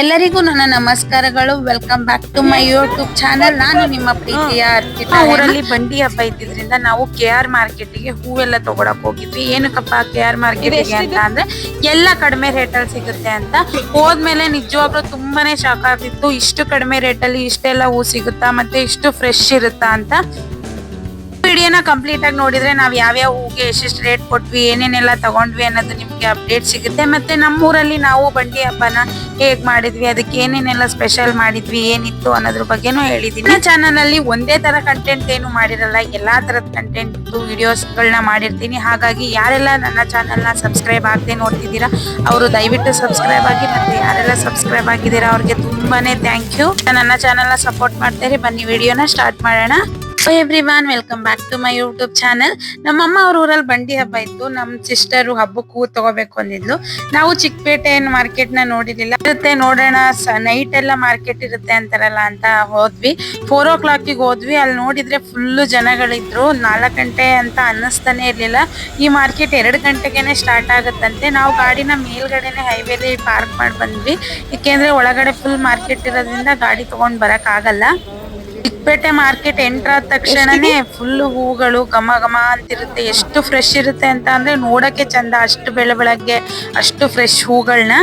ಎಲ್ಲರಿಗೂ ನನ್ನ ನಮಸ್ಕಾರಗಳು. Welcome back to my YouTube channel ನಾನು ನಿಮ್ಮ ಪ್ರೀತಿಯ ಅರ್ಪಿತಾ ಊರಲ್ಲಿ ಬಂಡಿ ಹಬ್ಬ ಇದ್ದಿದ್ರಿಂದ ನಾವು ಕೆ ಆರ್ ಮಾರ್ಕೆಟಿಗೆ ಹೂವೆಲ್ಲ ತಗೊಳಕ್ ಹೋಗಿದ್ವಿ. ಏನಕ್ಕಪ್ಪ ಕೆ ಆರ್ ಮಾರ್ಕೆಟ್ಗೆ ಅಂತ ಅಂದ್ರೆ ಎಲ್ಲ ಕಡಿಮೆ ರೇಟ್ ಅಲ್ಲಿ ಸಿಗುತ್ತೆ ಅಂತ. ಹೋದ್ಮೇಲೆ ನಿಜವಾಗ್ಲೂ ತುಂಬಾನೇ ಶಾಕ್ ಆಗಿತ್ತು ಇಷ್ಟು ಕಡಿಮೆ ರೇಟ್ ಅಲ್ಲಿ ಇಷ್ಟೆಲ್ಲ ಹೂ ಸಿಗುತ್ತಾ ಮತ್ತೆ ಇಷ್ಟು ಫ್ರೆಶ್ ಇರುತ್ತಾ ಅಂತ. ವಿಡಿಯೋನ ಕಂಪ್ಲೀಟ್ ಆಗಿ ನೋಡಿದ್ರೆ ನಾವ್ ಯಾವ್ಯಾವ ಹೂಗೆ ಎಷ್ಟೆಷ್ಟು ರೇಟ್ ಕೊಟ್ವಿ, ಏನೇನೆಲ್ಲ ತಗೊಂಡ್ವಿ ಅನ್ನೋದು ನಿಮ್ಗೆ ಅಪ್ಡೇಟ್ ಸಿಗುತ್ತೆ. ಮತ್ತೆ ನಮ್ಮೂರಲ್ಲಿ ನಾವು ಬಂಡಿ ಹಬ್ಬನ ಹೇಗ್ ಮಾಡಿದ್ವಿ, ಅದಕ್ಕೆ ಏನೇನೆಲ್ಲ ಸ್ಪೆಷಲ್ ಮಾಡಿದ್ವಿ, ಏನಿತ್ತು ಅನ್ನೋದ್ರ ಬಗ್ಗೆನೂ ಹೇಳಿದೀನಿ. ನನ್ನ ಚಾನಲ್ ಅಲ್ಲಿ ಒಂದೇ ತರ ಕಂಟೆಂಟ್ ಏನು ಮಾಡಿರಲ್ಲ, ಎಲ್ಲಾ ತರದ ಕಂಟೆಂಟ್ ವಿಡಿಯೋಸ್ ಗಳನ್ನ ಮಾಡಿರ್ತೀನಿ. ಹಾಗಾಗಿ ಯಾರೆಲ್ಲ ನನ್ನ ಚಾನಲ್ನ ಸಬ್ಸ್ಕ್ರೈಬ್ ಆಗದೆ ನೋಡ್ತಿದ್ದೀರಾ, ಅವರು ದಯವಿಟ್ಟು ಸಬ್ಸ್ಕ್ರೈಬ್ ಆಗಿ ಮತ್ತೆ ಯಾರೆಲ್ಲ ಸಬ್ಸ್ಕ್ರೈಬ್ ಆಗಿದ್ದೀರಾ ಅವ್ರಿಗೆ ತುಂಬಾನೇ ಥ್ಯಾಂಕ್ ಯು ನನ್ನ ಚಾನಲ್ನ ಸಪೋರ್ಟ್ ಮಾಡ್ತೀರಿ. ಬನ್ನಿ, ವಿಡಿಯೋನ ಸ್ಟಾರ್ಟ್ ಮಾಡೋಣ. Everyone welcome back to my YouTube channel ನಮ್ಮಮ್ಮ ಅವ್ರ ಊರಲ್ಲಿ ಬಂಡಿ ಹಬ್ಬ ಇತ್ತು. ನಮ್ಮ ಸಿಸ್ಟರ್ ಹಬ್ಬಕ್ಕೆ ಹೂ ತಗೋಬೇಕು ಅಂದಿದ್ಲು. ನಾವು ಚಿಕ್ಕಪೇಟೆ ಮಾರ್ಕೆಟ್ನ ನೋಡಿರ್ಲಿಲ್ಲ. ಇರುತ್ತೆ ನೋಡೋಣ ನೈಟ್ ಎಲ್ಲ ಮಾರ್ಕೆಟ್ ಇರುತ್ತೆ ಅಂತಾರಲ್ಲ ಅಂತ ಹೋದ್ವಿ. ಫೋರ್ ಓ ಕ್ಲಾಕಿಗೆ ಹೋದ್ವಿ. ಅಲ್ಲಿ ನೋಡಿದ್ರೆ ಫುಲ್ಲು ಜನಗಳಿದ್ರು. ನಾಲ್ಕು ಗಂಟೆ ಅಂತ ಅನ್ನಿಸ್ತಾನೆ ಇರ್ಲಿಲ್ಲ. ಈ ಮಾರ್ಕೆಟ್ ಎರಡು ಗಂಟೆಗೆನೆ ಸ್ಟಾರ್ಟ್ ಆಗುತ್ತಂತೆ. ನಾವು ಗಾಡಿನ ಮೇಲ್ಗಡೆನೆ ಹೈವೇಲಿ ಪಾರ್ಕ್ ಮಾಡಿ ಬಂದ್ವಿ ಏಕೆಂದ್ರೆ ಒಳಗಡೆ ಫುಲ್ ಮಾರ್ಕೆಟ್ ಇರೋದ್ರಿಂದ ಗಾಡಿ ತಗೊಂಡ್ ಬರಕ್ ಆಗಲ್ಲ. ಚಿಕ್ಕಪೇಟೆ ಮಾರ್ಕೆಟ್ ಎಂಟರ್ ಆದ ತಕ್ಷಣನೇ ಫುಲ್ ಹೂಗಳು ಘಮ ಘಮ ಅಂತಿರುತ್ತೆ. ಎಷ್ಟು ಫ್ರೆಶ್ ಇರುತ್ತೆ ಅಂತ ಅಂದ್ರೆ ನೋಡಕ್ಕೆ ಚಂದ ಅಷ್ಟು ಬೆಳ ಬೆಳಗ್ಗೆ ಅಷ್ಟು ಫ್ರೆಶ್ ಹೂಗಳನ್ನ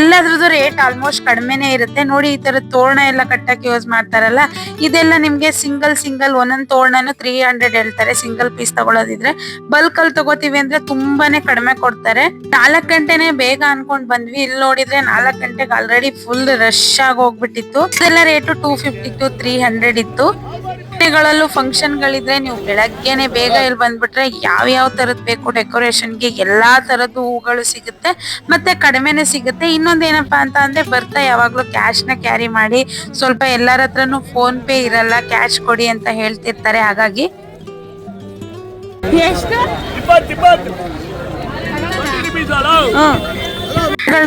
ಎಲ್ಲದ್ರದ್ದು ರೇಟ್ ಆಲ್ಮೋಸ್ಟ್ ಕಡಿಮೆನೆ ಇರುತ್ತೆ. ನೋಡಿ ಈ ತರ ತೋರಣ ಎಲ್ಲ ಕಟ್ಟಕ್ಕೆ ಯೂಸ್ ಮಾಡ್ತಾರಲ್ಲ, ಇದೆಲ್ಲ ನಿಮ್ಗೆ ಸಿಂಗಲ್ ಸಿಂಗಲ್ ಒಂದೊಂದು ತೋರಣನು ತ್ರೀ ಹಂಡ್ರೆಡ್ ಹೇಳ್ತಾರೆ. ಸಿಂಗಲ್ ಪೀಸ್ ತಗೊಳೋದಿದ್ರೆ ಬಲ್ಕ್ ಅಲ್ಲಿ ತಗೋತೀವಿ ಅಂದ್ರೆ ತುಂಬಾನೇ ಕಡಿಮೆ ಕೊಡ್ತಾರೆ. ನಾಲ್ಕ್ ಗಂಟೆನೆ ಬೇಗ ಅನ್ಕೊಂಡ್ ಬಂದ್ವಿ. ಇಲ್ಲಿ ನೋಡಿದ್ರೆ ನಾಲ್ಕ್ ಗಂಟೆಗೆ ಆಲ್ರೆಡಿ ಫುಲ್ ರಶ್ ಆಗಿ ಹೋಗ್ಬಿಟ್ಟಿತ್ತು. ಇದೆಲ್ಲ rate two fifty to three hundred ಇತ್ತು. ಮನೆಗಳಲ್ಲೂ ಫಂಕ್ಷನ್ ಗಳಿದ್ರೆ ನೀವು ಬೆಳಗ್ಗೆನೆ ಬೇಗ ಇಲ್ಲಿ ಬಂದ್ಬಿಟ್ರೆ ಯಾವ ಯಾವ ತರದ್ ಬೇಕು ಡೆಕೋರೇಷನ್ಗೆ ಎಲ್ಲಾ ತರದ್ದು ಹೂಗಳು ಸಿಗುತ್ತೆ, ಮತ್ತೆ ಕಡಿಮೆನೆ ಸಿಗುತ್ತೆ. ಇನ್ನೊಂದ್ ಏನಪ್ಪಾ ಅಂತ ಅಂದ್ರೆ ಬರ್ತಾ ಯಾವಾಗ್ಲೂ ಕ್ಯಾಶ್ನ ಕ್ಯಾರಿ ಮಾಡಿ, ಸ್ವಲ್ಪ ಎಲ್ಲರ ಹತ್ರನು ಫೋನ್ ಪೇ ಇರಲ್ಲ ಕ್ಯಾಶ್ ಕೊಡಿ ಅಂತ ಹೇಳ್ತಿರ್ತಾರೆ. ಹಾಗಾಗಿ ಇಪ್ಪತ್ತು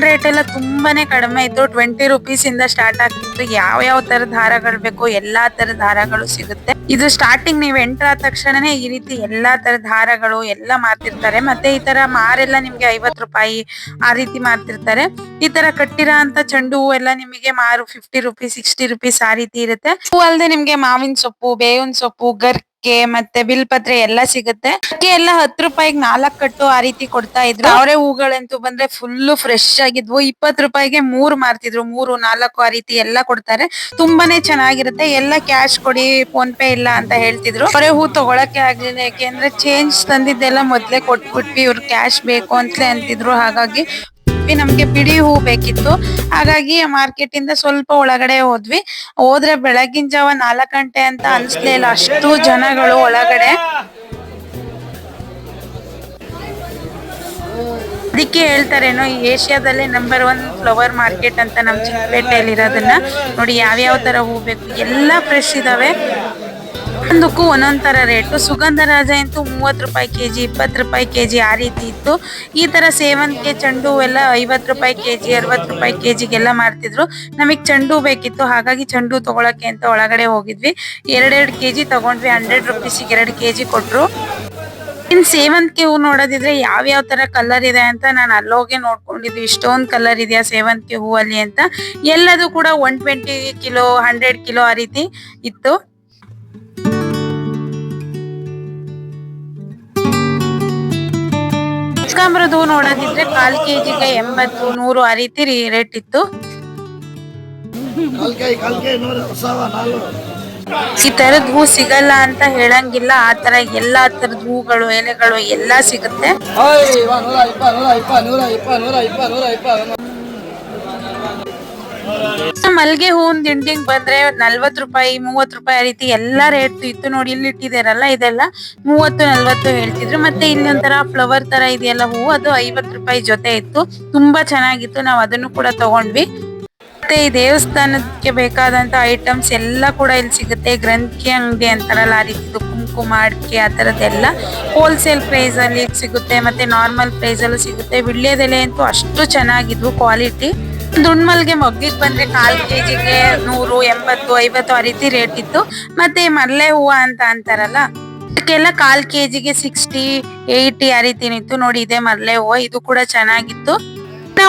ರೇಟ್ ಎಲ್ಲ ತುಂಬಾನೇ ಕಡಿಮೆ ಇತ್ತು. ಟ್ವೆಂಟಿ ರುಪೀಸ್ ಇಂದ ಸ್ಟಾರ್ಟ್ ಆಗ್ತಿತ್ತು. ಯಾವ ಯಾವ ತರದ ದಾರಗಳು ಬೇಕು ಎಲ್ಲಾ ತರದ ದಾರಗಳು ಸಿಗುತ್ತೆ. ಇದು ಸ್ಟಾರ್ಟಿಂಗ್ ನೀವು ಎಂಟರ್ ಆದ ತಕ್ಷಣನೇ ಈ ರೀತಿ ಎಲ್ಲಾ ತರದ ದಾರಗಳು ಎಲ್ಲ ಮಾರ್ತಿರ್ತಾರೆ. ಮತ್ತೆ ಈ ತರ ಮಾರೆಲ್ಲ ನಿಮ್ಗೆ ಐವತ್ ರೂಪಾಯಿ ಆ ರೀತಿ ಮಾರ್ತಿರ್ತಾರೆ. ಈ ತರ ಕಟ್ಟಿರೋ ಅಂತ ಚೆಂಡು ಹೂ ಎಲ್ಲ ನಿಮಗೆ ಮಾರು ಫಿಫ್ಟಿ ರುಪೀಸ್ ಸಿಕ್ಸ್ಟಿ ರುಪೀಸ್ ಆ ರೀತಿ ಇರುತ್ತೆ. ಹೂ ಅಲ್ಲದೆ ನಿಮ್ಗೆ ಮಾವಿನ ಸೊಪ್ಪು, ಬೇವಿನ ಸೊಪ್ಪು, ಗರ್ಕೆ ಮತ್ತೆ ಬಿಲ್ಪತ್ರೆ ಎಲ್ಲ ಸಿಗುತ್ತೆ. ಅಕ್ಕಿ ಎಲ್ಲ ಹತ್ತು ರೂಪಾಯಿಗೆ ನಾಲ್ಕು ಕಟ್ಟು ಆ ರೀತಿ ಕೊಡ್ತಾ ಇದ್ರು. ಅವರೇ ಹೂಗಳಂತೂ ಬಂದ್ರೆ ಫುಲ್ ಫ್ರೆಶ್ ಆಗಿದ್ವು. ಇಪ್ಪತ್ತು ರೂಪಾಯಿಗೆ ಮೂರ್ ಮಾರ್ತಿದ್ರು. ಮೂರು, ನಾಲ್ಕು ಆ ರೀತಿ ಎಲ್ಲ ಕೊಡ್ತಾರೆ. ತುಂಬಾನೇ ಚೆನ್ನಾಗಿರುತ್ತೆ. ಎಲ್ಲ ಕ್ಯಾಶ್ ಕೊಡಿ ಫೋನ್ ಪೇ ಇಲ್ಲ ಅಂತ ಹೇಳ್ತಿದ್ರು. ಅವರೇ ಹೂ ತಗೊಳಕ್ಕೆ ಆಗ್ಲಿಲ್ಲ. ಯಾಕೆಂದ್ರೆ ಚೇಂಜ್ ತಂದಿದ್ದೆಲ್ಲ ಮೊದ್ಲೇ ಕೊಟ್ಬಿಟ್ವಿ. ಇವ್ರು ಕ್ಯಾಶ್ ಬೇಕು ಅಂತಲೇ ಅಂತಿದ್ರು. ಹಾಗಾಗಿ ನಮ್ಗೆ ಬಿಡಿ ಹೂ ಬೇಕಿತ್ತು. ಹಾಗಾಗಿ ಮಾರ್ಕೆಟ್ ಇಂದ ಸ್ವಲ್ಪ ಒಳಗಡೆ ಹೋದ್ವಿ. ಹೋದ್ರೆ ಬೆಳಗಿನ ಜಾವ ನಾಲ್ಕು ಗಂಟೆ ಅಂತ ಅನ್ಸ್ಲೇ ಇಲ್ಲ. ಅಷ್ಟು ಜನಗಳು ಒಳಗಡೆ. ಅದಕ್ಕೆ ಹೇಳ್ತಾರೇನೋ ಏಷ್ಯಾದಲ್ಲೇ ನಂಬರ್ ಒನ್ ಫ್ಲವರ್ ಮಾರ್ಕೆಟ್ ಅಂತ ನಮ್ ಚಿಕ್ಕಪೇಟೆಯಲ್ಲಿ ಇರೋದನ್ನ ನೋಡಿ, ಯಾವ್ಯಾವ ತರ ಹೂ ಬೇಕು? ಎಲ್ಲ ಫ್ರೆಶ್ ಇದಾವೆ. ಒಂದಕ್ಕೂ ಒಂದೊಂದ್ ತರ ರೇಟು. ಸುಗಂಧರಾಜ ಅಂತೂ ಮೂವತ್ತು ರೂಪಾಯಿ ಕೆಜಿ ಇಪ್ಪತ್ ರೂಪಾಯಿ ಕೆಜಿ ಆ ರೀತಿ ಇತ್ತು. ಈ ತರ ಸೇವಂತಿಗೆ, ಚೆಂಡು ಎಲ್ಲ ಐವತ್ ರೂಪಾಯಿ ಕೆಜಿ ಅರವತ್ ರೂಪಾಯಿ ಕೆಜಿಗೆಲ್ಲ ಮಾಡ್ತಿದ್ರು. ನಮಗೆ ಚೆಂಡು ಬೇಕಿತ್ತು. ಹಾಗಾಗಿ ಚೆಂಡು ತಗೊಳಕ್ಕೆ ಅಂತ ಒಳಗಡೆ ಹೋಗಿದ್ವಿ. ಎರಡೆರಡು ಕೆಜಿ ತಗೊಂಡ್ವಿ. ಹಂಡ್ರೆಡ್ ರುಪೀಸಿಗೆ ಎರಡು ಕೆಜಿ ಕೊಟ್ಟರು ಇನ್ನು ಸೇವಂತಿಗೆ ಹೂ ನೋಡೋದಿದ್ರೆ ಯಾವ ಯಾವ ತರ ಕಲರ್ ಇದೆ ಅಂತ ನಾನು ಅಲ್ಲೋಗೆ ನೋಡ್ಕೊಂಡಿದ್ವಿ. ಇಷ್ಟೊಂದು ಕಲರ್ ಇದೆಯಾ ಸೇವಂತಿಗೆ ಹೂವಲ್ಲಿ ಅಂತ. ಎಲ್ಲದೂ ಕೂಡ one twenty kilo, hundred kilo ಆ ರೀತಿ ಇತ್ತು. ಕನಕಾಂಬರದ ಹೂ ನೋಡೋದಿದ್ರೆ ಕಾಲ್ ಕೆಜಿಗೆ ಎಂಬತ್ತು ನೂರು ಆ ರೀತಿ ರೇಟ್ ಇತ್ತು. ಈ ತರದ್ ಹೂ ಸಿಗಲ್ಲ ಅಂತ ಹೇಳಂಗಿಲ್ಲ. ಆ ತರ ಎಲ್ಲಾ ತರದ ಹೂಗಳು ಎಲೆಗಳು ಎಲ್ಲಾ ಸಿಗುತ್ತೆ ನೂರ ಇಪ್ಪ ನೂರ ಇಪ್ಪ ನೂರ ಇಪ್ಪ ನೂರ ಇಪ್ಪ ನೂರ ಇಪ್ಪ ಮಲ್ಗೆ ಹೂವಿನ ದಿಂಡಿಂಗ್ ಬಂದ್ರೆ ನಲ್ವತ್ ರೂಪಾಯಿ ಮೂವತ್ ರೂಪಾಯಿ ಆ ರೀತಿ ಎಲ್ಲಾ ರೇಟ್ ಇತ್ತು ನೋಡಿ, ಇಲ್ಲಿ ಇಟ್ಟಿದಾರಲ್ಲ ಇದೆಲ್ಲ? ಮೂವತ್ತು, ನಲ್ವತ್ತು ಹೇಳ್ತಿದ್ರು. ಮತ್ತೆ ಇಲ್ಲಿ ಒಂಥರ ಫ್ಲವರ್ ತರ ಇದೆಯಲ್ಲ ಹೂವು ಅದು ಐವತ್ ರೂಪಾಯಿ ಜೊತೆ ಇತ್ತು. ತುಂಬಾ ಚೆನ್ನಾಗಿತ್ತು. ನಾವು ಅದನ್ನು ಕೂಡ ತಗೊಂಡ್ವಿ. ಮತ್ತೆ ಈ ದೇವಸ್ಥಾನಕ್ಕೆ ಬೇಕಾದಂತ ಐಟಮ್ಸ್ ಎಲ್ಲ ಕೂಡ ಇಲ್ಲಿ ಸಿಗುತ್ತೆ. ಗ್ರಂಥಿ ಅಂಗಡಿ ಅಂತಾರಲ್ಲ, ಆ ರೀತಿದು ಕುಂಕುಮ, ಅಡಿಕೆ, ಆ ತರದೆಲ್ಲ ಹೋಲ್ಸೇಲ್ ಪ್ರೈಸ್ ಅಲ್ಲಿ ಸಿಗುತ್ತೆ. ಮತ್ತೆ ನಾರ್ಮಲ್ ಪ್ರೈಸ್ ಅಲ್ಲೂ ಸಿಗುತ್ತೆ. ವಿಳ್ಯದೆಲೆ ಅಂತೂ ಅಷ್ಟು ಚೆನ್ನಾಗಿದ್ವು ಕ್ವಾಲಿಟಿ ದುಂಡ್ಮಲ್ಗೆ ಮೊಗ್ಗಿಗೆ ಬಂದ್ರೆ ಕಾಲು ಕೆ ಜಿಗೆ ನೂರು, ಎಂಬತ್ತು, ಐವತ್ತು ಆ ರೀತಿ ರೇಟ್ ಇತ್ತು. ಮತ್ತೆ ಮಲ್ಲೆ ಹೂವ ಅಂತ ಅಂತಾರಲ್ಲ ಇದಕ್ಕೆಲ್ಲ ಕಾಲ್ ಕೆಜಿಗೆ ಸಿಕ್ಸ್ಟಿ ಏಯ್ಟಿ ಆ ರೀತಿ ನಿಂತು ನೋಡಿ, ಇದೆ ಮಲ್ಲೆ ಹೂವು. ಇದು ಕೂಡ ಚೆನ್ನಾಗಿತ್ತು.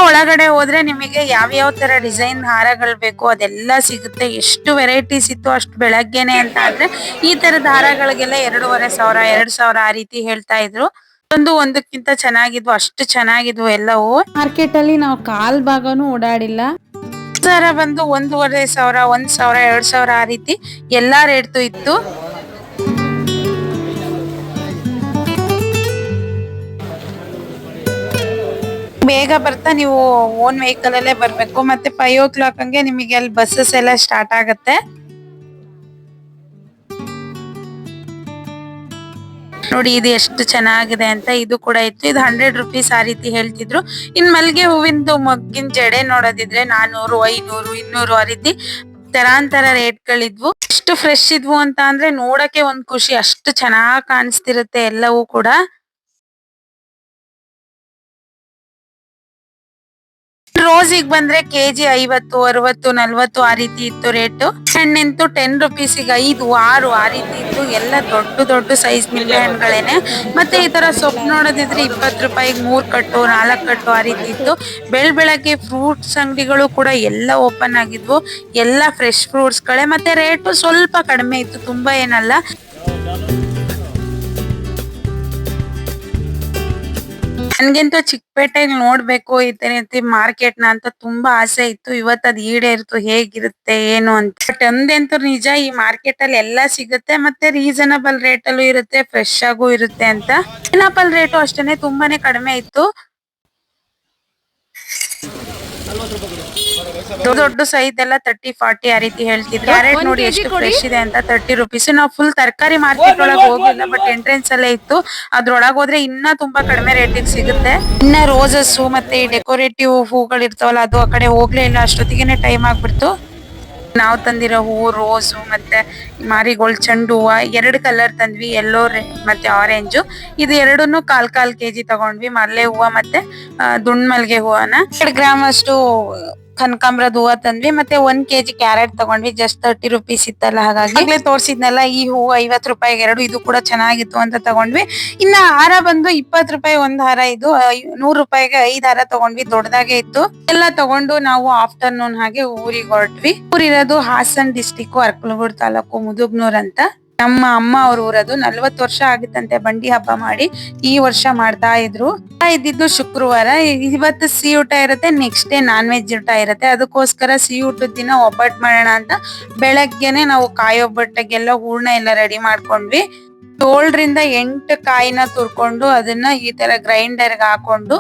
ಒಳಗಡೆ ಹೋದ್ರೆ ನಿಮಗೆ ಯಾವ ಯಾವ ತರ ಡಿಸೈನ್ ಹಾರಗಳು ಬೇಕು, ಅದೆಲ್ಲ ಸಿಗುತ್ತೆ. ಎಷ್ಟು ವೆರೈಟೀಸ್ ಇತ್ತು ಅಷ್ಟು ಬೆಳಗ್ಗೆನೆ ಅಂತ ಅಂದ್ರೆ ಈ ತರದ ಹಾರಗಳಿಗೆಲ್ಲ ಎರಡೂವರೆ ಸಾವಿರ, ಎರಡು ಸಾವಿರ ಆ ರೀತಿ ಹೇಳ್ತಾ ಇದ್ರು. ಒಂದು ಒಂದಕ್ಕಿಂತ ಚೆನ್ನಾಗಿದ್ವು ಅಷ್ಟು ಚೆನ್ನಾಗಿದ್ವು ಎಲ್ಲವೂ. ಮಾರ್ಕೆಟ್ ಅಲ್ಲಿ ನಾವು ಕಾಲ್ ಭಾಗನು ಓಡಾಡಿಲ್ಲ. ಸರ ಬಂದು ಒಂದೂವರೆ ಸಾವಿರ ಒಂದ್ ಸಾವಿರ ಎರಡ್ ಸಾವಿರ ಆ ರೀತಿ ಎಲ್ಲಾ ರೇಟ್ ಇತ್ತು. ಬೇಗ ಬರ್ತಾ ನೀವು ಓನ್ ವೆಹಿಕಲ್ ಅಲ್ಲೇ ಬರ್ಬೇಕು ಮತ್ತೆ ಫೈವ್ ಓ ಕ್ಲಾಕ್ ಹಂಗೆ ನಿಮಗೆ ಅಲ್ಲಿ ಬಸ್ಸಸ್ ಎಲ್ಲ ಸ್ಟಾರ್ಟ್ ಆಗತ್ತೆ. ನೋಡಿ ಇದು ಎಷ್ಟು ಚೆನ್ನಾಗಿದೆ ಅಂತ ಇದು ಕೂಡ ಇತ್ತು. ಇದು ಹಂಡ್ರೆಡ್ ರುಪೀಸ್ ಆ ರೀತಿ ಹೇಳ್ತಿದ್ರು. ಇನ್ ಮಲ್ಲಿಗೆ ಹೂವಿಂದು ಮಗ್ಗಿನ ಜಡೆ ನೋಡೋದಿದ್ರೆ ನಾನೂರು, ಐನೂರು, ಇನ್ನೂರು ಆ ರೀತಿ ತರಾಂತರ ರೇಟ್ ಗಳಿದ್ವು ಎಷ್ಟು ಫ್ರೆಶ್ ಇದ್ವು ಅಂತ ಅಂದ್ರೆ ನೋಡಕ್ಕೆ ಒಂದ್ ಖುಷಿ. ಅಷ್ಟು ಚೆನ್ನಾಗ್ ಕಾಣಿಸ್ತಿರುತ್ತೆ ಎಲ್ಲವೂ ಕೂಡ. ರೋಸಿಗೆ ಬಂದ್ರೆ ಕೆಜಿ ಐವತ್ತು, ಅರವತ್ತು, ನಲ್ವತ್ತು ಆ ರೀತಿ ಇತ್ತು ರೇಟು. ಹಣ್ಣಂತೂ ಟೆನ್ ರುಪೀಸಿಗೆ ಐದು, ಆರು ಆ ರೀತಿ ಇತ್ತು. ಎಲ್ಲ ದೊಡ್ಡ ದೊಡ್ಡ ಸೈಜ್ ನಿಂಬೆ ಹಣ್ಣುಗಳೇನೆ ಮತ್ತೆ ಈ ತರ ಸೊಪ್ಪು ನೋಡೋದಿದ್ರೆ ಇಪ್ಪತ್ತು ರೂಪಾಯಿಗೆ ಮೂರ್ ಕಟ್ಟು, ನಾಲ್ಕು ಕಟ್ಟು ಆ ರೀತಿ ಇತ್ತು. ಬೆಳ್ ಬೆಳಗ್ಗೆ ಫ್ರೂಟ್ಸ್ ಅಂಗಡಿಗಳು ಕೂಡ ಎಲ್ಲ ಓಪನ್ ಆಗಿದ್ವು. ಎಲ್ಲ ಫ್ರೆಶ್ ಫ್ರೂಟ್ಸ್ ಗಳೇ. ಮತ್ತೆ ರೇಟು ಸ್ವಲ್ಪ ಕಡಿಮೆ ಇತ್ತು. ತುಂಬಾ ಏನಲ್ಲ. ನನ್ಗಂತೂ ಚಿಕ್ಕಪೇಟೆಲ್ ನೋಡ್ಬೇಕು ತರ ರೀತಿ ಮಾರ್ಕೆಟ್ನ ಅಂತ ತುಂಬಾ ಆಸೆ ಇತ್ತು. ಇವತ್ತು ಅದ್ ಈಡೇರ್ತು. ಹೇಗಿರುತ್ತೆ, ಏನು ಅಂತ. ಬಟ್ ಒಂದಂತೂ ನಿಜ, ಈ ಮಾರ್ಕೆಟ್ ಅಲ್ಲಿ ಎಲ್ಲಾ ಸಿಗುತ್ತೆ. ಮತ್ತೆ ರೀಸನಬಲ್ ರೇಟ್ ಅಲ್ಲೂ ಇರುತ್ತೆ ಫ್ರೆಶ್ ಆಗು ಇರುತ್ತೆ ಅಂತ. ಪೈನಾಪಲ್ ರೇಟು ಅಷ್ಟೇನೆ ತುಂಬಾನೇ ಕಡಿಮೆ ಇತ್ತು. ದೊಡ್ಡ ದೊಡ್ಡ ಸೈಜ್ ಎಲ್ಲ ತರ್ಟಿ ಫಾರ್ಟಿ ಆ ರೀತಿ ಹೇಳ್ತಿದ್ರು. ಕ್ಯಾರೆಟ್ ನೋಡಿ ಎಷ್ಟು ಫ್ರೆಶ್ ಇದೆ ಅಂತ ತರ್ಟಿ ರುಪೀಸ್ ನಾವು ಫುಲ್ ತರಕಾರಿ ಮಾರ್ಕೆಟ್ ಒಳಗೆ ಹೋಗಿಲ್ಲ ಬಟ್ ಎಂಟ್ರೆನ್ಸ್ ಅಲ್ಲೇ ಇತ್ತು. ಅದ್ರೊಳಗೆ ಹೋದ್ರೆ ಇನ್ನ ತುಂಬಾ ಕಡಿಮೆ ರೇಟಿಗೆ ಸಿಗುತ್ತೆ. ಇನ್ನ ರೋಸಸ್ ಮತ್ತೆ ಈ ಡೆಕೋರೇಟಿವ್ ಹೂಗಳು ಇರ್ತಾವಲ್ಲ ಅದು ಆ ಕಡೆ ಹೋಗ್ಲೇ ಇಲ್ಲ. ಅಷ್ಟೊತ್ತಿಗೆನೆ ಟೈಮ್ ಆಗ್ಬಿಡ್ತು. ನಾವು ತಂದಿರೋ ಹೂವು ರೋಸು ಮತ್ತೆ ಮಾರಿಗೋಲ್ಡ್ ಚೆಂಡು ಹೂವ, ಎರಡು ಕಲರ್ ತಂದ್ವಿ ಯೆಲ್ಲೋ ಮತ್ತೆ ಆರೆಂಜ್ ಇದು ಎರಡನ್ನು ಕಾಲ್ ಕಾಲ್ ಕೆಜಿ ತಗೊಂಡ್ವಿ. ಮಲ್ಲೆ ಹೂವ ಮತ್ತೆ ದುಂಡ್ ಮಲ್ಲಿಗೆ ಹೂವನ. ಎರಡು ಗ್ರಾಮ್ ಅಷ್ಟು ಕನಕಾಂಬ್ರದ ಹೂವ ತಂದ್ವಿ, ಮತ್ತೆ ಒಂದ್ ಕೆಜಿ ಕ್ಯಾರೆಟ್ ತಗೊಂಡ್ವಿ ಜಸ್ಟ್ ತರ್ಟಿ ರುಪೀಸ್ ಇತ್ತಲ್ಲ ಹಾಗಾಗಿ. ಆಗ್ಲೇ ತೋರ್ಸಿದ್ನಲ್ಲ, ಈ ಹೂವು ಐವತ್ ರೂಪಾಯಿಗೆ ಎರಡು, ಇದು ಕೂಡ ಚೆನ್ನಾಗಿತ್ತು ಅಂತ ತಗೊಂಡ್ವಿ. ಇನ್ನ ಹಾರ ಬಂದು ಇಪ್ಪತ್ ರೂಪಾಯಿ ಒಂದ್ ಹಾರ, ಇದು ನೂರ್ ರೂಪಾಯಿಗೆ ಐದ್ ಹಾರ ತಗೊಂಡ್ವಿ, ದೊಡ್ಡದಾಗೆ ಇತ್ತು. ಎಲ್ಲ ತಗೊಂಡು ನಾವು ಆಫ್ಟರ್ನೂನ್ ಹಾಗೆ ಊರಿಗೆ ಹೊರಟ್ವಿ. ಊರಿರೋದು ಹಾಸನ್ ಡಿಸ್ಟಿಕ್ ಅರ್ಕಲಗೂಡ್ ತಾಲೂಕು ಮುದುಗ್ನೂರ್ ಅಂತ. ನಮ್ಮ ಅಮ್ಮ ಅವ್ರ ಊರದು ನಲ್ವತ್ ವರ್ಷ ಆಗಿತ್ತಂತೆ ಬಂಡಿ ಹಬ್ಬ ಮಾಡಿ ಈ ವರ್ಷ ಮಾಡ್ತಾ ಇದ್ರು. ಇದ್ದಿದ್ದು ಶುಕ್ರವಾರ. ಇವತ್ತು ಸಿಹಿ ಊಟ ಇರುತ್ತೆ ನೆಕ್ಸ್ಟ್ ಡೇ ನಾನ್ ವೆಜ್ ಊಟ ಇರುತ್ತೆ. ಅದಕ್ಕೋಸ್ಕರ ಸಿಹಿ ಊಟದ ದಿನ ಒಬ್ಬಟ್ಟು ಮಾಡೋಣ ಅಂತ ಬೆಳಗ್ಗೆನೆ ನಾವು ಕಾಯಿ ಒಬ್ಬಟ್ಟಿಗೆಲ್ಲ ಹೂರ್ಣ ಎಲ್ಲ ರೆಡಿ ಮಾಡ್ಕೊಂಡ್ವಿ. ಏಳರಿಂದ ಎಂಟು ಕಾಯಿನ ತುರ್ಕೊಂಡು ಅದನ್ನ ಈ ತರ ಗ್ರೈಂಡರ್ಗೆ ಹಾಕೊಂಡು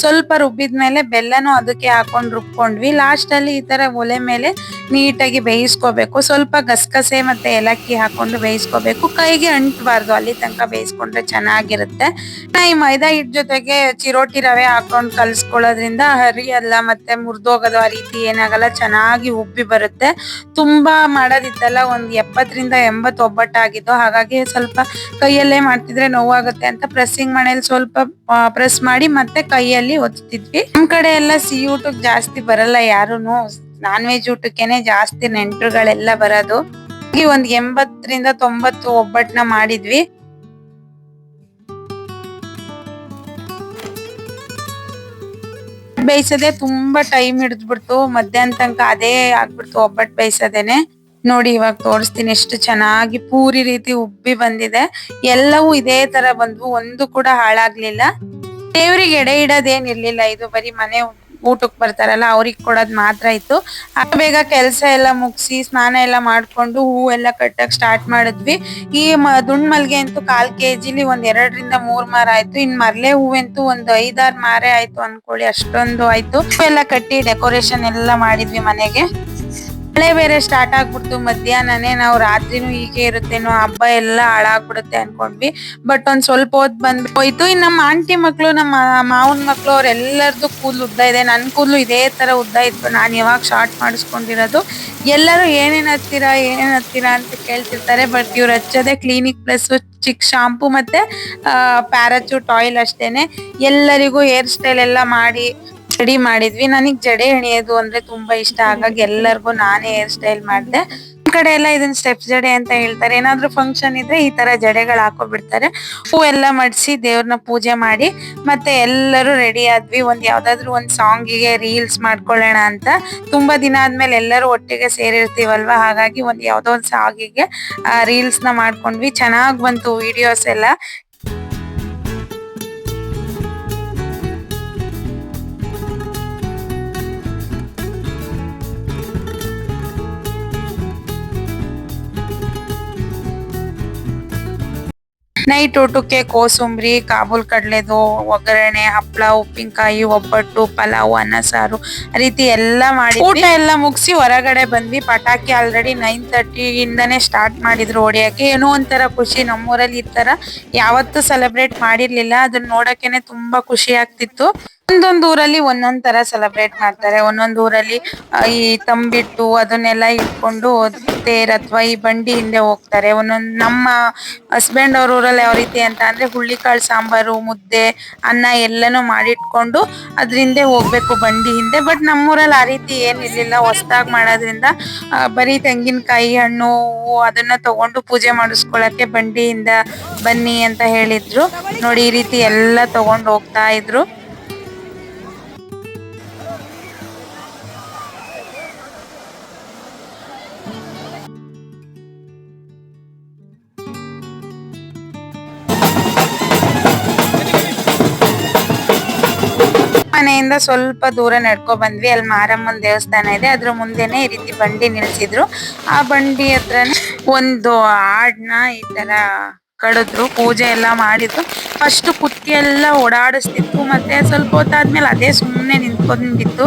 ಸ್ವಲ್ಪ ಸ್ವಲ್ಪ ರುಬ್ಬಿದ್ಮೇಲೆ ಬೆಲ್ಲನೂ ಅದಕ್ಕೆ ಹಾಕೊಂಡು ರುಬ್ಕೊಂಡ್ವಿ. ಲಾಸ್ಟ್ ಅಲ್ಲಿ ಈ ತರ ಒಲೆ ಮೇಲೆ ನೀಟಾಗಿ ಬೇಯಿಸ್ಕೋಬೇಕು. ಸ್ವಲ್ಪ ಗಸಗಸೆ ಮತ್ತೆ ಏಲಕ್ಕಿ ಹಾಕೊಂಡು ಬೇಯಿಸ್ಕೋಬೇಕು. ಕೈಗೆ ಅಂಟಬಾರ್ದು, ಅಲ್ಲಿ ತನಕ ಬೇಯಿಸ್ಕೊಂಡ್ರೆ ಚೆನ್ನಾಗಿರುತ್ತೆ. ನಾ ಈ ಮೈದಾ ಹಿಟ್ ಜೊತೆಗೆ ಚಿರೋಟಿ ರವೆ ಹಾಕೊಂಡು ಹರಿ ಹರಿಯಲ್ಲ ಮತ್ತೆ ಮುರಿದೋಗೋದು ಆ ರೀತಿ ಏನಾಗಲ್ಲ, ಚೆನ್ನಾಗಿ ಉಬ್ಬಿ ಬರುತ್ತೆ. ತುಂಬಾ ಮಾಡೋದಿತ್ತಲ್ಲ, ಒಂದ್ ಎಪ್ಪತ್ತರಿಂದ ಎಂಬತ್ತು ಒಬ್ಬಟ್ಟಾಗಿದ್ದು. ಹಾಗಾಗಿ ಸ್ವಲ್ಪ ಕೈಯಲ್ಲೇ ಮಾಡ್ತಿದ್ರೆ ನೋವಾಗುತ್ತೆ ಅಂತ ಪ್ರೆಸ್ಸಿಂಗ್ ಮನೇಲಿ ಸ್ವಲ್ಪ ಪ್ರೆಸ್ ಮಾಡಿ ಮತ್ತೆ ಕೈಯಲ್ಲಿ ಒತ್ತಿದ್ವಿ ನಮ್ ಕಡೆ ಎಲ್ಲ ಸಿಹಿ ಊಟಕ್ಕೆ ಜಾಸ್ತಿ ಬರಲ್ಲ ಯಾರುನು. ನಾನ್ ವೆಜ್ ಊಟಕ್ಕೆನೆ ಜಾಸ್ತಿ ನೆಂಟರುಗಳೆಲ್ಲ ಬರೋದು. ಒಂದ್ ಎಂಬತ್ತರಿಂದ ತೊಂಬತ್ತು ಒಬ್ಬಟ್ಟನ್ನ ಮಾಡಿದ್ವಿ. ಬೇಯಿಸೋದೆ ತುಂಬಾ ಟೈಮ್ ಹಿಡಿದ್ಬಿಡ್ತು. ಮಧ್ಯಾಹ್ನ ತನಕ ಅದೇ ಆಗ್ಬಿಡ್ತು ಒಬ್ಬಟ್ಟು ಬೇಯಿಸೋದೇನೆ. ನೋಡಿ ಇವಾಗ ತೋರಿಸ್ತೀನಿ ಎಷ್ಟು ಚೆನ್ನಾಗಿ ಪೂರಿ ರೀತಿ ಉಬ್ಬಿ ಬಂದಿದೆ. ಎಲ್ಲವೂ ಇದೇ ತರ ಬಂದ್ವು. ಒಂದು ಕೂಡ ಹಾಳಾಗ್ಲಿಲ್ಲ. ದೇವ್ರಿಗೆ ಎಡೆ ಇಡೋದೇನಿರ್ಲಿಲ್ಲ. ಇದು ಬರೀ ಮನೆ ಊಟಕ್ ಬರ್ತಾರಲ್ಲ, ಅವ್ರಿಗೆ ಕೊಡೋದ್ ಮಾತ್ರ ಇತ್ತು. ಆ ಬೇಗ ಕೆಲಸ ಎಲ್ಲ ಮುಗಿಸಿ, ಸ್ನಾನ ಎಲ್ಲ ಮಾಡ್ಕೊಂಡು ಹೂ ಎಲ್ಲ ಕಟ್ಟಕ್ ಸ್ಟಾರ್ಟ್ ಮಾಡಿದ್ವಿ. ಈ ಮ ದುಂಡ್ ಮಲ್ಗೆ ಅಂತೂ ಕಾಲ್ ಕೆಜಿಲಿ ಒಂದ್ ಎರಡರಿಂದ ಮೂರ್ ಮಾರ ಆಯ್ತು. ಇನ್ ಮರ್ಲೆ ಹೂವಂತೂ ಒಂದ್ ಐದಾರ್ ಮಾರೆ ಆಯ್ತು ಅನ್ಕೊಳ್ಳಿ, ಅಷ್ಟೊಂದು ಆಯ್ತು. ಎಲ್ಲ ಕಟ್ಟಿ ಡೆಕೋರೇಷನ್ ಎಲ್ಲ ಮಾಡಿದ್ವಿ ಮನೆಗೆ. ಮಳೆ ಬೇರೆ ಸ್ಟಾರ್ಟ್ ಆಗ್ಬಿಡ್ತು. ಮಧ್ಯಾಹ್ನನೇ ನಾವು ರಾತ್ರಿನೂ ಹೀಗೆ ಇರುತ್ತೇನೋ, ಹಬ್ಬ ಎಲ್ಲ ಹಾಳಾಗ್ಬಿಡುತ್ತೆ ಅನ್ಕೊಂಡ್ವಿ. ಬಟ್ ಒಂದ್ ಸ್ವಲ್ಪ ಹೊತ್ತು ಬಂದ್ ಹೋಯ್ತು. ಇನ್ ನಮ್ಮ ಆಂಟಿ ಮಕ್ಕಳು ನಮ್ಮ ಮಾವನ್ ಮಕ್ಳು ಅವ್ರೆಲ್ಲರದು ಕೂದಲು ಉದ್ದ ಇದೆ. ನನ್ ಕೂದಲು ಇದೇ ತರ ಉದ್ದ ಇತ್ತು. ನಾನ್ ಯಾವಾಗ ಶಾರ್ಟ್ ಮಾಡಿಸ್ಕೊಂಡಿರೋದು? ಎಲ್ಲರೂ ಏನೇನ್ ಹತ್ತೀರಾ ಏನೇನ್ ಹತ್ತೀರಾ ಅಂತ ಕೇಳ್ತಿರ್ತಾರೆ. ಬಟ್ ಇವ್ರು ಹಚ್ಚೋದೇ ಕ್ಲಿನಿಕ್ ಪ್ಲಸ್ ಚಿಕ್ ಶಾಂಪು ಮತ್ತೆ ಪ್ಯಾರಾಚೂಟ್ ಆಯಿಲ್ ಅಷ್ಟೇನೆ. ಎಲ್ಲರಿಗೂ ಹೇರ್ ಸ್ಟೈಲ್ ಎಲ್ಲ ಮಾಡಿ ರೆಡಿ ಮಾಡಿದ್ವಿ. ನನಗ್ ಜಡೆ ಹೆಣಿಯೋದು ಅಂದ್ರೆ ತುಂಬಾ ಇಷ್ಟ. ಹಾಗಾಗಿ ಎಲ್ಲರಿಗೂ ನಾನೇ ಹೇರ್ ಸ್ಟೈಲ್ ಮಾಡಿದೆ. ಕಡೆ ಎಲ್ಲ ಇದನ್ನ ಸ್ಟೆಪ್ ಜಡೆ ಅಂತ ಹೇಳ್ತಾರೆ. ಏನಾದ್ರೂ ಫಂಕ್ಷನ್ ಇದ್ರೆ ಈ ತರ ಜಡೆಗಳು ಹಾಕೋಬಿಡ್ತಾರೆ. ಹೂ ಎಲ್ಲ ಮಡಿಸಿ ದೇವ್ರನ್ನ ಪೂಜೆ ಮಾಡಿ ಮತ್ತೆ ಎಲ್ಲರೂ ರೆಡಿ ಆದ್ವಿ. ಒಂದ್ ಯಾವ್ದಾದ್ರು ಒಂದ್ ಸಾಂಗಿಗೆ ರೀಲ್ಸ್ ಮಾಡ್ಕೊಳ್ಳೋಣ ಅಂತ. ತುಂಬಾ ದಿನ ಆದ್ಮೇಲೆ ಎಲ್ಲರೂ ಒಟ್ಟಿಗೆ ಸೇರಿರ್ತೀವಲ್ವಾ? ಹಾಗಾಗಿ ಒಂದ್ ಯಾವ್ದೋ ಒಂದ್ ಸಾಂಗಿಗೆ ರೀಲ್ಸ್ನ ಮಾಡ್ಕೊಂಡ್ವಿ. ಚೆನ್ನಾಗ್ ಬಂತು ವಿಡಿಯೋಸ್ ಎಲ್ಲ. ನೈಟ್ ಊಟಕ್ಕೆ ಕೋಸಂಬರಿ, ಕಾಬೂಲ್ ಕಡಲೆದು, ಒಗ್ಗರಣೆ ಹಪ್ಪಳ ಉಪ್ಪಿನಕಾಯಿ, ಒಬ್ಬಟ್ಟು, ಪಲಾವ್, ಅನ್ನ, ಸಾರು ರೀತಿ ಎಲ್ಲ ಮಾಡಿ ಊಟ ಎಲ್ಲ ಮುಗಿಸಿ ಹೊರಗಡೆ ಬಂದ್ವಿ. ಪಟಾಕಿ ಆಲ್ರೆಡಿ ನೈನ್ ತರ್ಟಿ ಇಂದಾನೆ ಸ್ಟಾರ್ಟ್ ಮಾಡಿದ್ರು ಹೊಡಿಯಕ್ಕೆ. ಏನೋ ಒಂಥರ ಖುಷಿ ನಮ್ಮೂರಲ್ಲಿ ಈ ತರ ಯಾವತ್ತೂ ಸೆಲೆಬ್ರೇಟ್ ಮಾಡಿರ್ಲಿಲ್ಲ. ಅದನ್ನ ನೋಡಕ್ಕೇನೆ ತುಂಬಾ ಖುಷಿ ಆಗ್ತಿತ್ತು. ಒಂದೊಂದ್ ಊರಲ್ಲಿ ಒಂದೊಂದ್ ತರ ಸೆಲೆಬ್ರೇಟ್ ಮಾಡ್ತಾರೆ. ಒಂದೊಂದು ಊರಲ್ಲಿ ಈ ತಂಬಿಟ್ಟು ಅದನ್ನೆಲ್ಲ ಇಟ್ಕೊಂಡು ತೇರ್ ಅಥವಾ ಈ ಬಂಡಿ ಹಿಂದೆ ಹೋಗ್ತಾರೆ. ಒಂದೊಂದ್ ನಮ್ಮ ಹಸ್ಬೆಂಡ್ ಅವ್ರ ಊರಲ್ಲಿ ಯಾವ ರೀತಿ ಅಂತ ಅಂದ್ರೆ ಹುಳ್ಳಿಕಾಳು ಸಾಂಬಾರು, ಮುದ್ದೆ, ಅನ್ನ ಎಲ್ಲಾನು ಮಾಡಿಟ್ಕೊಂಡು ಅದ್ರ ಹಿಂದೆ ಹೋಗ್ಬೇಕು ಬಂಡಿ ಹಿಂದೆ. ಬಟ್ ನಮ್ಮೂರಲ್ಲಿ ಆ ರೀತಿ ಏನಿರ್ಲಿಲ್ಲ. ಹೊಸದಾಗಿ ಮಾಡೋದ್ರಿಂದ ಬರೀ ತೆಂಗಿನಕಾಯಿ ಹಣ್ಣು, ಹೂವು ಅದನ್ನ ತಗೊಂಡು ಪೂಜೆ ಮಾಡಿಸ್ಕೊಳಕ್ಕೆ ಬಂಡಿಯಿಂದ ಬನ್ನಿ ಅಂತ ಹೇಳಿದ್ರು. ನೋಡಿ ಈ ರೀತಿ ಎಲ್ಲ ತಗೊಂಡು ಹೋಗ್ತಾ ಇದ್ರು. ಮನೆಯಿಂದ ಸ್ವಲ್ಪ ದೂರ ನಡ್ಕೊ ಬಂದ್ವಿ. ಅಲ್ಲಿ ಮಾರಮ್ಮನ ದೇವಸ್ಥಾನ ಇದೆ. ಅದ್ರ ಮುಂದೆನೆ ಈ ರೀತಿ ಬಂಡಿ ನಿಲ್ಸಿದ್ರು. ಆ ಬಂಡಿ ಹತ್ರನೇ ಒಂದು ಹಾಡ್ನ ಈ ತರ ಕಡಿದ್ರು. ಪೂಜೆ ಎಲ್ಲ ಮಾಡಿದ್ರು. ಫಸ್ಟ್ ಕುತ್ತಿ ಎಲ್ಲ ಓಡಾಡಿಸ್ತಿತ್ತು. ಮತ್ತೆ ಸ್ವಲ್ಪ ಹೊತ್ತಾದ್ಮೇಲೆ ಅದೇ ಸುಮ್ಮನೆ ನಿಂತ್ಕೊಂಡಿತ್ತು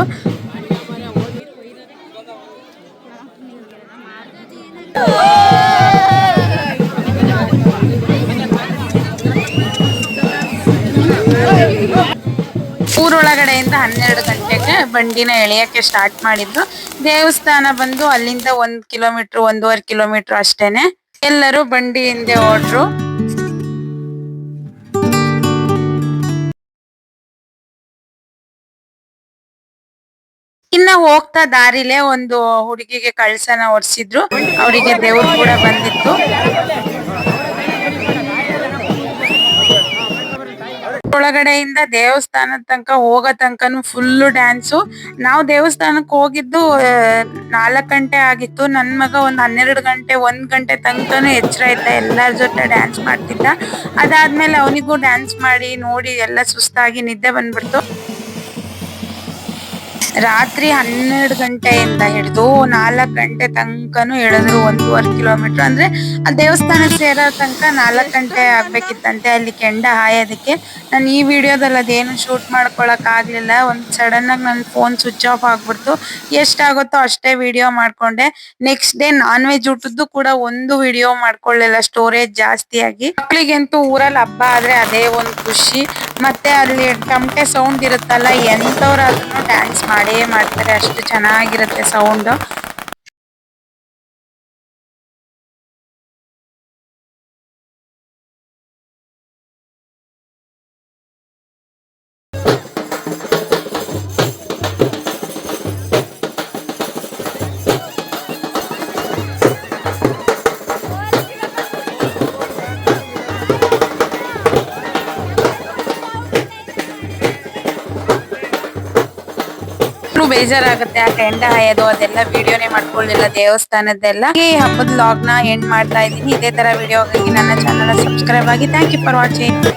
ಊರೊಳಗಡೆಯಿಂದ ಹನ್ನೆರಡು ಗಂಟೆಗೆ ಬಂಡಿನ ಎಳೆಯಕ್ಕೆ ಸ್ಟಾರ್ಟ್ ಮಾಡಿದ್ರು ದೇವಸ್ಥಾನ ಬಂದು ಅಲ್ಲಿಂದ ಒಂದ್ ಕಿಲೋಮೀಟರ್, ಒಂದೂವರೆ ಕಿಲೋಮೀಟರ್ ಅಷ್ಟೇನೆ. ಎಲ್ಲರೂ ಬಂಡಿ ಹಿಂದೆ ಹೋದ್ರು. ಇನ್ನ ಹೋಗ್ತಾ ದಾರಿಲೇ ಒಂದು ಹುಡುಗಿಗೆ ಕಳ್ಸನ ಹೊಡ್ಸಿದ್ರು ಅವರಿಗೆ ದೇವ್ರು ಕೂಡ ಬಂದಿತ್ತು. ಒಳಗಡೆಯಿಂದ ದೇವಸ್ಥಾನದ ತನಕ ಹೋಗೋ ತನಕನು ಫುಲ್ಲು ಡ್ಯಾನ್ಸು ನಾವು ದೇವಸ್ಥಾನಕ್ಕೆ ಹೋಗಿದ್ದು ನಾಲ್ಕು ಗಂಟೆ ಆಗಿತ್ತು. ನನ್ನ ಮಗ ಒಂದ್ ಹನ್ನೆರಡು ಗಂಟೆ, ಒಂದ್ ಗಂಟೆ ತನಕನು ಎಚ್ಚರ ಇದ್ದ. ಎಲ್ಲರ ಜೊತೆ ಡ್ಯಾನ್ಸ್ ಮಾಡ್ತಿದ್ದ. ಅದಾದ್ಮೇಲೆ ಅವನಿಗೂ ಡ್ಯಾನ್ಸ್ ಮಾಡಿ, ನೋಡಿ ಎಲ್ಲ ಸುಸ್ತಾಗಿ ನಿದ್ದೆ ಬಂದ್ಬಿಡ್ತು. ರಾತ್ರಿ ಹನ್ನೆರಡು ಗಂಟೆಯಿಂದ ಹಿಡಿದು ನಾಲ್ಕು ಗಂಟೆ ತನಕನು ಹೇಳಿದ್ರು ಒಂದೂವರೆ ಕಿಲೋಮೀಟರ್. ಅಂದ್ರೆ ಆ ದೇವಸ್ಥಾನ ಸೇರೋ ತನಕ ನಾಲ್ಕು ಗಂಟೆ ಆಗ್ಬೇಕಿತ್ತಂತೆ ಅಲ್ಲಿ ಕೆಂಡ ಹಾಯೋದಕ್ಕೆ. ನಾನು ಈ ವಿಡಿಯೋದಲ್ಲಿ ಅದೇನು ಶೂಟ್ ಮಾಡ್ಕೊಳಕ್ ಆಗ್ಲಿಲ್ಲ. ಒಂದ್ ಸಡನ್ ಆಗಿ ನನ್ನ ಫೋನ್ ಸ್ವಿಚ್ ಆಫ್ ಆಗ್ಬಿಡ್ತು. ಎಷ್ಟಾಗುತ್ತೋ ಅಷ್ಟೇ ವಿಡಿಯೋ ಮಾಡ್ಕೊಂಡೆ. ನೆಕ್ಸ್ಟ್ ಡೇ ನಾನ್ ವೆಜ್ ಊಟದ್ದು ಕೂಡ ಒಂದು ವಿಡಿಯೋ ಮಾಡ್ಕೊಳ್ಳಿಲ್ಲ. ಸ್ಟೋರೇಜ್ ಜಾಸ್ತಿ ಆಗಿ ಮಕ್ಳಿಗಂತೂ ಊರಲ್ಲಿ ಹಬ್ಬ ಆದ್ರೆ ಅದೇ ಒಂದು ಖುಷಿ. ಮತ್ತೆ ಅಲ್ಲಿ ತಮಟೆ ಸೌಂಡ್ ಇರುತ್ತಲ್ಲ ಎಂತವ್ರಾದ್ರೂ ಡ್ಯಾನ್ಸ್ ಮಾಡೇ ಮಾಡ್ತಾರೆ ಅಷ್ಟು ಚೆನ್ನಾಗಿರುತ್ತೆ ಸೌಂಡ್ ಬೇಜಾರಾಗುತ್ತೆ ಆ ಕೆಂಡ ಹಾಯೋದು, ಅದೆಲ್ಲ ವಿಡಿಯೋನೇ ಮಾಡ್ಕೊಳ್ಳಿಲ್ಲ ದೇವಸ್ಥಾನದ್ದೆಲ್ಲ. ಈ ಹಬ್ಬದ ಲಾಗ್ನ ಎಂಡ್ ಮಾಡ್ತಾ ಇದೀನಿ ಇದೇ ತರ ವಿಡಿಯೋ ನನ್ನ ಚಾನಲ್ ಸಬ್ಸ್ಕ್ರೈಬ್ ಆಗಿ. Thank you for watching